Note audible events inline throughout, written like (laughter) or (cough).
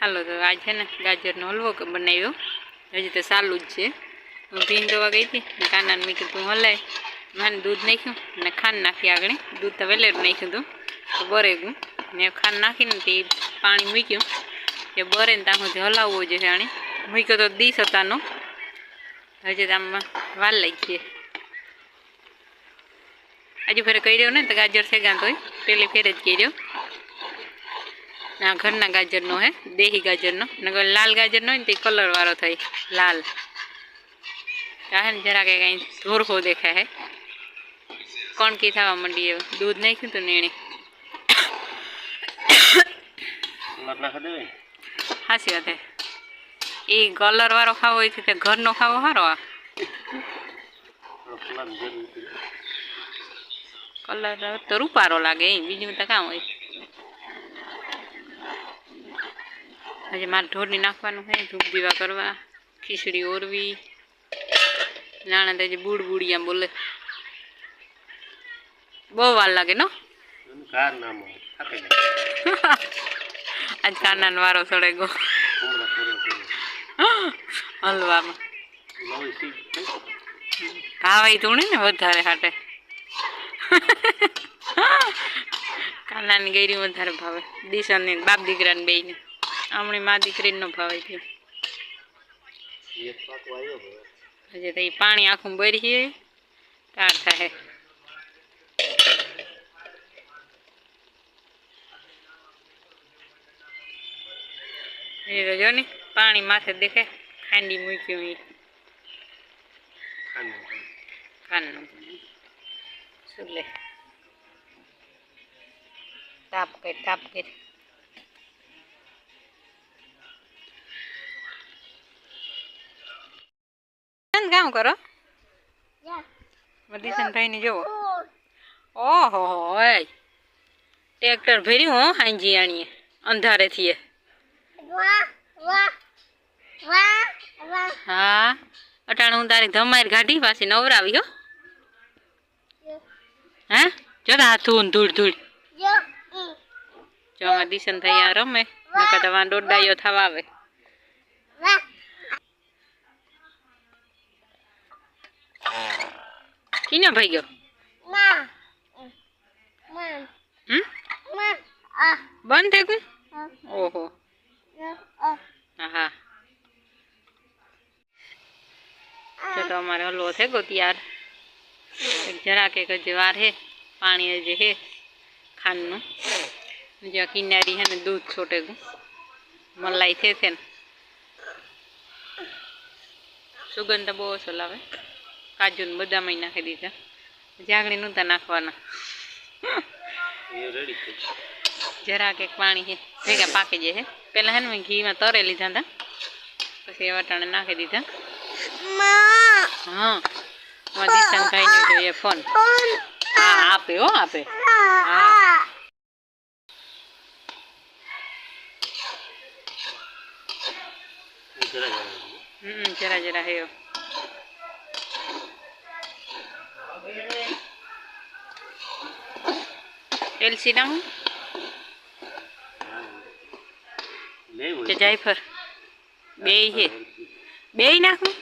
હાલો, તો આજ છે ને ગાજરનો હલવો બનાવ્યો. હજી તો સારું જ છે. હું ભીન દવા ગઈ હતી કાનાને મેં કીધું હલાય. મને દૂધ નાખ્યું ને ખાંડ નાખી આગળ. દૂધ તો વેલેરું નાખ્યું હતું. તો બરે ગયું. ને ખાંડ નાખીને તે પાણી મૂક્યું. એ બરે ને ત્યાં સુધી હલાવવો જોઈએ આણે. મૂક્યો તો દીસ હતાનો. હજી તો આમાં વાલ લાગી છે આજે ફેરે કર્યો ને તો ગાજર છે ગાં તોય પેલી ફેરે જ કર્યો. ના ઘરના ગાજરનો હે દેહી ગાજરનો. નગર લાલ ગાજરનો હોય ને તે કલરવાળો થાય લાલ. આ ને જરા કે કાંઈ ધોરખો દેખાય હે. કણકી થવા માંડી એવું દૂધ નાખ્યું હતું ને એણે. મત નાખી દેવાય ને. સાચી વાત હે. એ કલરવાળો ખાવો હોય તો ઘરનો ખાવો સારો આ. કલર તો રૂપારો લાગે એ બીજું તો કામ હોય. હજી મારે ઢોરની નાખવાનું છે ધૂપ દીવા કરવા ખીચડી ઓરવી નાણા તો હજી બુડ બુડિયા બોલે. બહુ વાર લાગે નો. આજ કાના વારો સડે ગો. હલવામાં. સીટ ધૂણી ને વધારે હાટે. કાનાની ગયરી વધારે ભાવે. દિશાની બાપ દીકરાને બેયને. હમણાં મા દીકરીને ન ભાવે થયું. એક પાકો આવ્યો હવે. હજી તો એ પાણી આખું ભરીએ તાર થાય. એ તો જો ને પાણી માથે દેખે ખાંડી મૂક્યું એ ખાંડ નાખો. કાનનું શું લે? તાપ કર તાપ કર. કામ કરો મધીસન ભાઈને જોવો ઓહો ઓય ટ્રેક્ટર ભર્યું હો હાંજી આણીએ અંધારેથી એ. હા અટાણે હું તારી ધમાર ગાડી પાછી નવરાવી હો હે જો તો હાથું ધૂળ ધૂળ જો અમારા દિશન થઈ આ રમે નકર તો વાં દોડાયો થવા આવે કીનો ભાઈ ગયો બંધ થઈ ગયું ઓહો હા અમારે હલવો થઈ ગયો તૈયાર એક જરાક એક જ વાર હે પાણી જે હે ખાંડનું. જ્યાં કિનારી હે ને દૂધ છોટે ગયું. મલાઈ થશે છે ને. સુગંધ બહુ ઓછો આવે. કાજુ ને બદામ નાખી દીધા. જાગણી નહોતા નાખવાના. જરાક એક પાણી છે ભેગા પાકી જાય હે. પેલા હે ને મેં ઘીમાં તરે લીધા હતા. પછી એ વટાણે નાખી દીધા. હા મારા ભાઈને જોઈએ ફોન હા આપે હો આપે. હા. જરા જરા હે. લેવું કે. જાયફર બે છે બે નાખું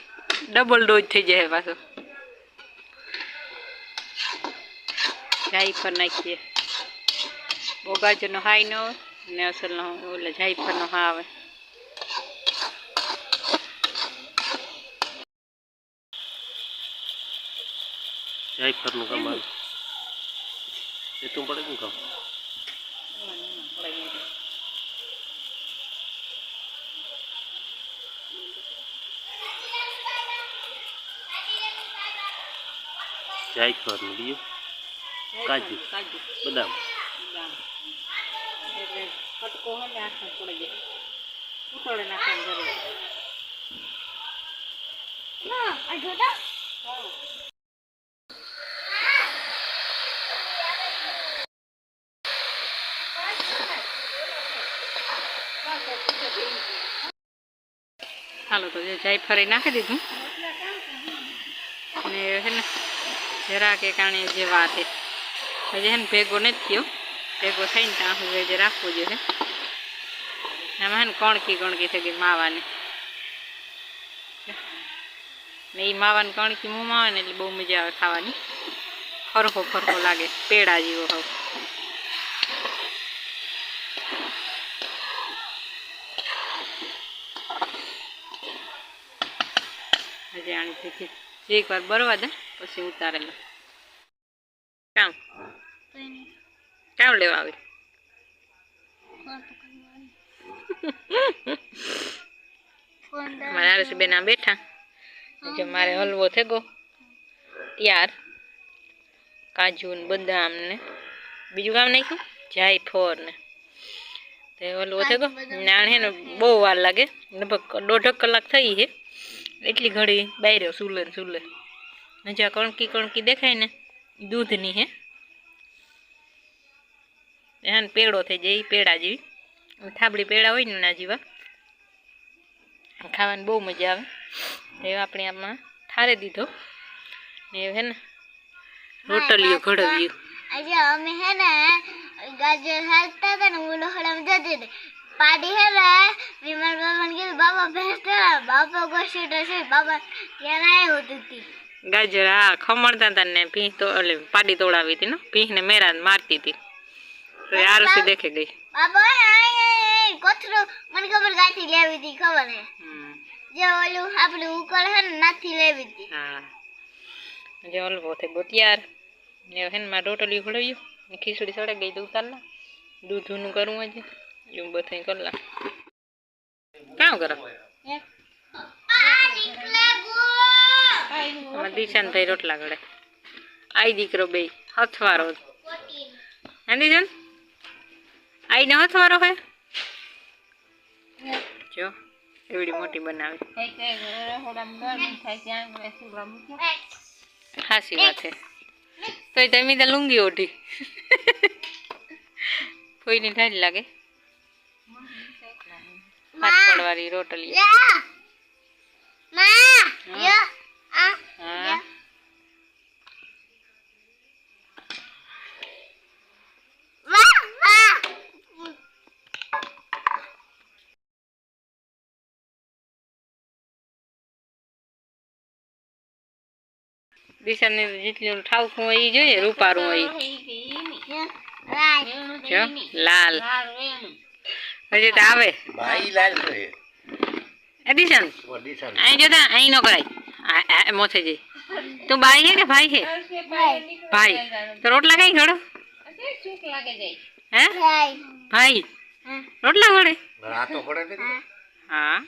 ડબલ ડોઝ થઈ જાય પાછો. જાયફર નાખીએ. બોગાજરનો હાઈ નો ને અસલનો ઓલે જાયફરનો હા આવે. જાયફળનું કામ આવે. એ તું પડે ને કામ. જાયફળનું બીજું કાજુ. બદામ કટકો હોય ને હાથમાં પડી જાય ઉતોડે નાખવાની જરૂર હાલો તો જે જાયફળી નાખી દીધું. અને છે ને, જરાક એક કારણે જે વાત છે. હજી છે ને ભેગો નથી થયો. ભેગો થઈને ત્યાં હું જે રાખવો જોઈએ આમાં હે ને કણકી કણકી થઈ ગઈ માવાની. ને એ માવાની કણકી મોંમાં આવે ને એટલે બહુ મજા આવે ખાવાની. ફરખો ફરખો લાગે, પેડા જેવો હવે. હજી આની ભેગી એક વાર બરવા દે પછી ઉતારેલા કામ? કામ લેવા આવી? (laughs) મારા આરસીબેન આ બેઠા. જો મારે હલવો થેગો. ત્યાર. કાજુ ને બદામ ને બીજું કામ નાખ્યું? જાયફળ ને. તે હલવો થેગો. નાણ હે ને બહુ વાર લાગે. લગભગ દોઢક કલાક થઈ છે એટલી ઘડી બાયરો સુલે ને સુલે. હજી આ કણકી કણકી દેખાય ને ઈ દૂધની હે. એને પેડો થઈ જાય, ઈ પેડા જેવી. અને થાબડી પેડા હોય ને ના જેવા. ખાવાની બહુ મજા આવે. એ આપણે આમાં ઠારે દીધો. ને એ હે ને, રોટલીઓ ઘડવ્યું આજે અમે હે ને, ગાજર હાલતા હતા ને, હું લોહડામાં જતી હતી. પાડી હે ને મેં મારા બાબાને કીધું બાબા ભેંસ ચરાવ બાપા ગોશી છે બાબા ત્યાં આવ્યો હતી ગાજર હા ખમણતા હતા ને ભીંસ તો એટલે પાડી તોડાવી હતી ને ભીંસને મેરા મારતી હતી તો એ આરસી દેખે ગઈ બાબા આય કોથરું મને ખબર ગાથી લેવી હતી ખબર હે હમ. જે ઓલું આપણે ઉકળ હે ને નાથી લેવી હતી હા જે હલવો થઈ ગયો તૈયાર ને હે ને મારે રોટલી ખવડાવ્યું ને ખીચડી સડે ગઈ તો ઉતારલા દૂધનું કરવું હજી એવું બધું કરલા કામ કરો અમારા દિશાનભાઈ રોટલા ઘડે આઈ દીકરો બે હથવારો હે દિશાન આઈને હથવારો હે જો એવડી મોટી બનાવી હાસી વાત છે તોય તમે તો લુંગી ઓઢી કોઈની ઠારી લાગે પાટપડ વાળી રોટલી. દિશાને જેટલું ઠાવકું હોય એ જોઈએ રૂપારું હોય ઈ. રાઈટ લાલ. હજી તો આવે. ભાઈ લાલ છે. એ અહીં જોતા અહીં નો કરાય મોથે જઈ તું બાઈ છે કે ભાઈ છે? ભાઈ. તો રોટલા કઈ ઘડો. હે? ભાઈ. રોટલા ઘડે. આ તો પડે છે હા.